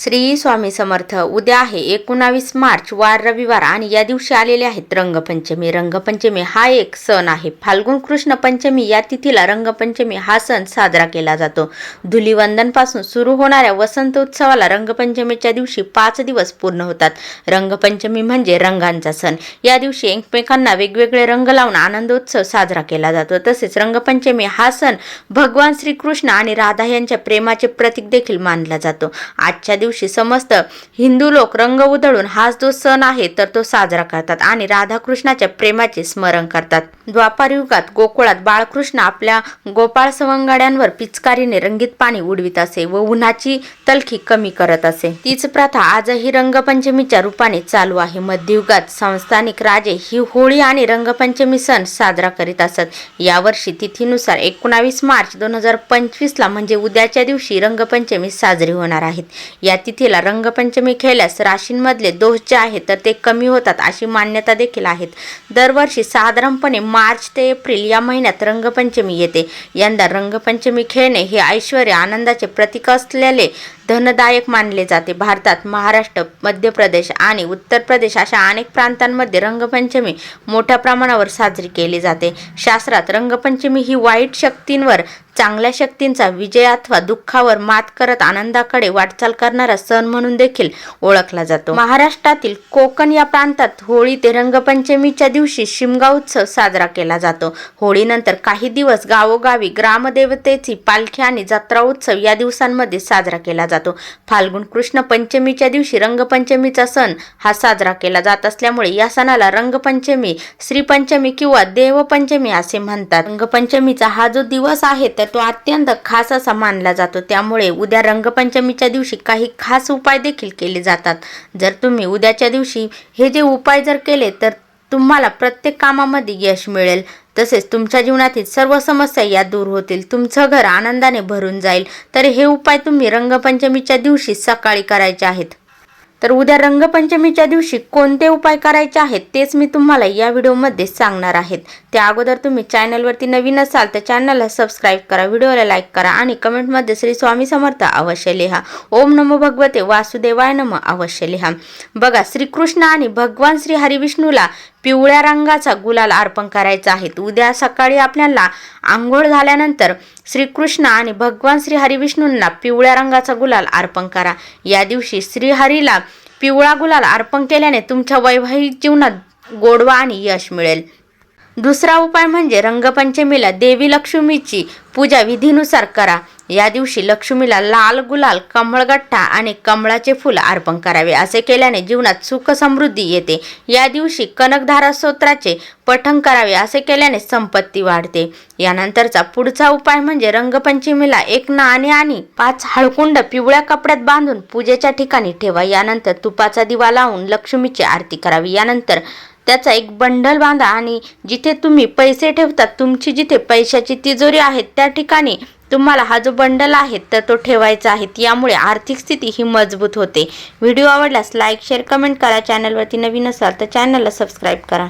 श्री स्वामी समर्थ. उद्या आहे एकोणावीस मार्च वार रविवार आणि या दिवशी आलेले आहेत रंगपंचमी. रंगपंचमी हा एक सण आहे. फाल्गुन कृष्ण पंचमी या तिथीला रंगपंचमी हा सण साजरा केला जातो. धुलीवंदनपासून सुरू होणाऱ्या वसंत उत्सवाला रंगपंचमीच्या दिवशी पाच दिवस पूर्ण होतात. रंगपंचमी म्हणजे रंगांचा सण. या दिवशी एकमेकांना वेगवेगळे रंग लावून आनंदोत्सव साजरा केला जातो. तसेच रंगपंचमी हा सण भगवान श्रीकृष्ण आणि राधा यांच्या प्रेमाचे प्रतीक देखील मानला जातो. आजच्या दिवशी समस्त हिंदू लोक रंग उधळून हाच जो सण आहे तर तो साजरा करतात आणि राधाकृष्णाच्या प्रेमाचे स्मरण करतात. द्वापार युगात गोकुळात बाळकृष्ण आपल्या गोपाळ सवंगाड्यांवर पिचकारीने रंगीत पाणी उडवित असे व उन्हाची तलखी कमी करत असे. तीच प्रथा आजही रंगपंचमीच्या रूपाने चालू आहे. मध्ययुगात संस्थानिक राजे ही होळी आणि रंगपंचमी सण साजरा करीत असत. यावर्षी तिथीनुसार एकोणावीस मार्च दोन हजार पंचवीसला म्हणजे उद्याच्या दिवशी रंगपंचमी साजरी होणार आहेत या तिथीला रंगपंचमी खेळल्यास राशींमधले दोष जे आहेत तर ते कमी होतात अशी मान्यता देखील आहेत. दरवर्षी साधारणपणे मार्च ते एप्रिल या महिन्यात रंगपंचमी येते. यंदा रंगपंचमी खेळणे हे ऐश्वर आनंदाचे प्रतीक असलेले धनदायक मानले जाते. भारतात महाराष्ट्र मध्य प्रदेश आणि उत्तर प्रदेश अशा अनेक प्रांतांमध्ये रंगपंचमी मोठ्या प्रमाणावर साजरी केली जाते. शास्त्रात रंगपंचमी ही वाईट शक्तींवर चांगल्या शक्तींचा विजय अथवा दुःखावर मात करत आनंदाकडे वाटचाल करणारा सण म्हणून देखील ओळखला जातो. महाराष्ट्रातील कोकण या प्रांतात होळी ते रंगपंचमीच्या दिवशी शिमगा उत्सव साजरा केला जातो. होळीनंतर काही दिवस गावोगावी ग्रामदेवतेची पालखी आणि जत्रा उत्सव या दिवसांमध्ये साजरा केला जातो. जातो. फाल्गुन कृष्ण पंचमीच्या दिवशी रंगपंचमीचा सण हा साजरा केला जात असल्यामुळे या सणाला रंगपंचमी श्रीपंचमी किंवा देवपंचमी असे म्हणतात. रंगपंचमीचा हा जो दिवस आहे तर तो अत्यंत खास असा मानला जातो. त्यामुळे उद्या रंगपंचमीच्या दिवशी काही खास उपाय देखील केले जातात. जर तुम्ही उद्याच्या दिवशी हे जे उपाय जर केले तर तुम्हाला प्रत्येक कामामध्ये यश मिळेल. तसेच तुमच्या जीवनातील सर्व समस्या या दूर होतील. तुमचं घर आनंदाने भरून जाईल. तर हे उपाय तुम्ही रंगपंचमीच्या दिवशी सकाळी करायचे आहेत. तर उद्या रंगपंचमीच्या दिवशी कोणते उपाय करायचे आहेत तेच मी तुम्हाला या व्हिडिओमध्ये सांगणार आहेत. त्या अगोदर तुम्ही चॅनलवरती नवीन असाल तर चॅनलला सबस्क्राईब करा व्हिडिओला लाईक करा आणि कमेंटमध्ये श्री स्वामी समर्थ अवश्य लिहा. ओम नमो भगवते वासुदेवाय नम अवश्य लिहा. बघा श्रीकृष्ण आणि भगवान श्री हरिविष्णूला पिवळ्या रंगाचा गुलाल अर्पण करायचा आहे. उद्या सकाळी आपल्याला आंघोळ झाल्यानंतर श्रीकृष्ण आणि भगवान श्री हरिविष्णूंना पिवळ्या रंगाचा गुलाल अर्पण करा. या दिवशी श्रीहरीला पिवळा गुलाल अर्पण केल्याने तुमच्या वैवाहिक जीवनात गोडवा आणि यश मिळेल. दुसरा उपाय म्हणजे रंगपंचमीला देवी लक्ष्मीची पूजा विधीनुसार करा. या दिवशी लक्ष्मीला लाल गुलाल कमळगठ्ठा आणि कमळाचे फुल अर्पण करावे असे केल्याने जीवनात सुख समृद्धी येते. या दिवशी कनकधारा स्तोत्राचे पठण करावे असे केल्याने संपत्ती वाढते. यानंतरचा पुढचा उपाय म्हणजे रंगपंचमीला एक नाणे आणि पाच हळकुंड पिवळ्या कपड्यात बांधून पूजेच्या ठिकाणी ठेवा. यानंतर तुपाचा दिवा लावून लक्ष्मीची आरती करावी. यानंतर त्याचा एक बंडल बांधा आणि जिथे तुम्ही पैसे ठेवतात तुमची जिथे पैशाची तिजोरी आहे त्या ठिकाणी तुम्हाला हा जो बंडल आहे तर तो ठेवायचा आहे. यामुळे आर्थिक स्थिती ही मजबूत होते. व्हिडिओ आवडल्यास लाईक शेअर कमेंट करा. चॅनलवरती नवीन असाल तर चॅनलला सबस्क्राईब करा.